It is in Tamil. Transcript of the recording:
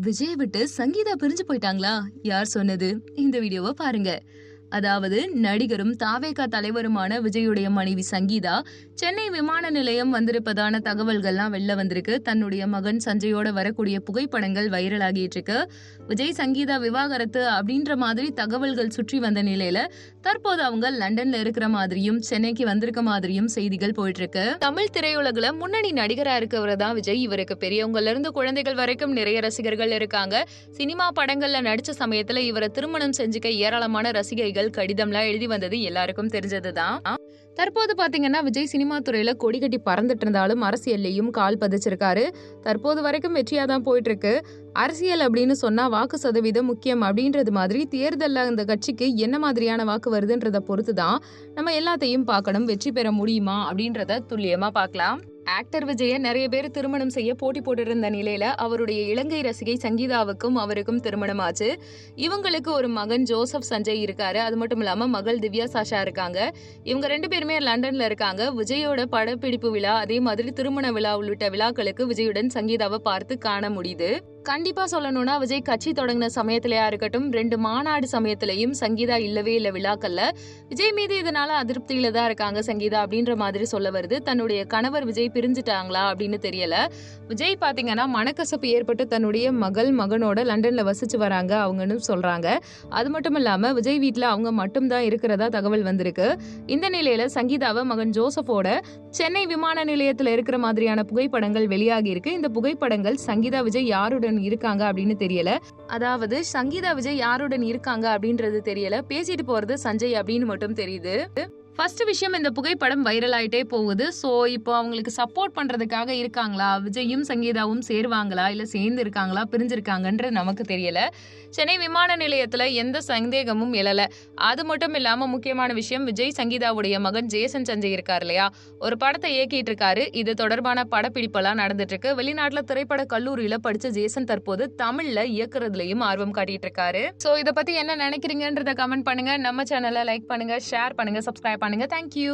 விஜய் விட்டு சங்கீதா பிரிஞ்சு போயிட்டாங்களா? யார் சொன்னது? இந்த வீடியோவை பாருங்க. அதாவது நடிகரும் தாவேகா தலைவருமான விஜயுடைய மனைவி சங்கீதா சென்னை விமான நிலையம் வந்திருப்பதான தகவல்கள்லாம் வெளில வந்திருக்கு. தன்னுடைய மகன் சஞ்சயோட வரக்கூடிய புகைப்படங்கள் வைரல் ஆகிட்டு இருக்கு. விஜய் சங்கீதா விவாகரத்து அப்படின்ற மாதிரி தகவல்கள் சுற்றி வந்த நிலையில தற்போது அவங்க லண்டன்ல இருக்கிற மாதிரியும் சென்னைக்கு வந்திருக்க மாதிரியும் செய்திகள் போயிட்டு இருக்கு. தமிழ் திரையுலகில் முன்னணி நடிகரா இருக்கவர் தான் விஜய். இவருக்கு பெரியவங்கல இருந்து குழந்தைகள் வரைக்கும் நிறைய ரசிகர்கள் இருக்காங்க. சினிமா படங்கள்ல நடிச்ச சமயத்துல இவரை திருமணம் செஞ்சுக்க ஏராளமான ரசிகைகள் கடிதம்லாம் எழுதி வந்தது எல்லாருக்கும் தெரிஞ்சதுதான். தற்போது பாத்தீங்கன்னா விஜய் சினிமா துறையில கொடி கட்டி பறந்துட்டு இருந்தாலும் அரசியல்லையும் கால் பதிச்சிருக்காரு. தற்போது வரைக்கும் வெற்றியா தான் போயிட்டு இருக்கு அரசியல் அப்படின்னு சொன்னா வாக்கு சதவீதம் முக்கியம் அப்படின்றது மாதிரி தேர்தலில் இந்த கட்சிக்கு என்ன மாதிரியான வாக்கு வருதுன்றத பொறுத்து தான் நம்ம எல்லாத்தையும் பார்க்கணும். வெற்றி பெற முடியுமா அப்படின்றத துல்லியமா பார்க்கலாம். ஆக்டர் விஜய நிறைய பேர் திருமணம் செய்ய போட்டி போட்டிருந்த நிலையில அவருடைய இலங்கை ரசிகை சங்கீதாவுக்கும் அவருக்கும் திருமணம் ஆச்சு இவங்களுக்கு ஒரு மகன் ஜோசப் சஞ்சய் இருக்காரு. அது மட்டும் இல்லாம மகள் திவ்யா சாஷா இருக்காங்க. இவங்க ரெண்டு பேருமே லண்டன்ல இருக்காங்க. விஜயோட படப்பிடிப்பு விழா அதே மாதிரி திருமண விழா உள்ளிட்ட விழாக்களுக்கு விஜயுடன் சங்கீதாவை பார்த்து காண முடியுது. கண்டிப்பா சொல்லணும்னா விஜய் கட்சி தொடங்கின சமயத்திலையா இருக்கட்டும் ரெண்டு மாநாடு சமயத்திலையும் சங்கீதா இல்லவே இல்லை விழாக்கள்ல. விஜய் மீது இதனால அதிருப்தியில தான் இருக்காங்க சங்கீதா அப்படின்ற மாதிரி சொல்ல வருது. தன்னுடைய கணவர் விஜய் பிரிஞ்சுட்டாங்களா அப்படின்னு தெரியல. விஜய் பாத்தீங்கன்னா மனக்கசப்பு ஏற்பட்டு தன்னுடைய மகள் மகனோட லண்டன்ல வசிச்சு வராங்க அவங்கன்னு சொல்றாங்க. அது மட்டும் இல்லாம விஜய் வீட்டுல அவங்க மட்டும்தான் இருக்கிறதா தகவல் வந்திருக்கு. இந்த நிலையில சங்கீதாவை மகன் ஜோசஃபோட சென்னை விமான நிலையத்துல இருக்கிற மாதிரியான புகைப்படங்கள் வெளியாகி இருக்கு. இந்த புகைப்படங்கள் சங்கீதா விஜய் யாருடன் இருக்காங்க அப்படின்னு தெரியல. அதாவது சங்கீதா விஜய் யாருடன் இருக்காங்க அப்படின்றது தெரியல. பேசிட்டு போறது சஞ்சய் அப்படின்னு மட்டும் தெரியுது. ஃபர்ஸ்ட் விஷயம் இந்த புகைப்படம் வைரல் ஆயிட்டே போகுது. ஸோ இப்போ அவங்களுக்கு சப்போர்ட் பண்ணுறதுக்காக இருக்காங்களா? விஜயும் சங்கீதாவும் சேருவாங்களா? இல்லை சேர்ந்து இருக்காங்களா பிரிஞ்சிருக்காங்கன்றது நமக்கு தெரியல. சென்னை விமான நிலையத்தில் எந்த சந்தேகமும் எழலை. அது மட்டும் இல்லாமல் முக்கியமான விஷயம் விஜய் சங்கீதாவுடைய மகன் ஜேசன் சஞ்சய் இருக்கார் இல்லையா? ஒரு படத்தை இயக்கிட்டு இருக்காரு. இது தொடர்பான படப்பிடிப்பெல்லாம் நடந்துட்டு இருக்கு வெளிநாட்டில் திரைப்பட கல்லூரியில் படித்த ஜேசன் தற்போது தமிழில் இயக்குறதுலையும் ஆர்வம் காட்டிட்டு இருக்காரு. ஸோ இதை பற்றி என்ன நினைக்கிறீங்கன்றத கமெண்ட் பண்ணுங்க. நம்ம சேனலை லைக் பண்ணுங்க ஷேர் பண்ணுங்க சப்ஸ்கிரைப் பண்ணுங்க. தேங்க்யூ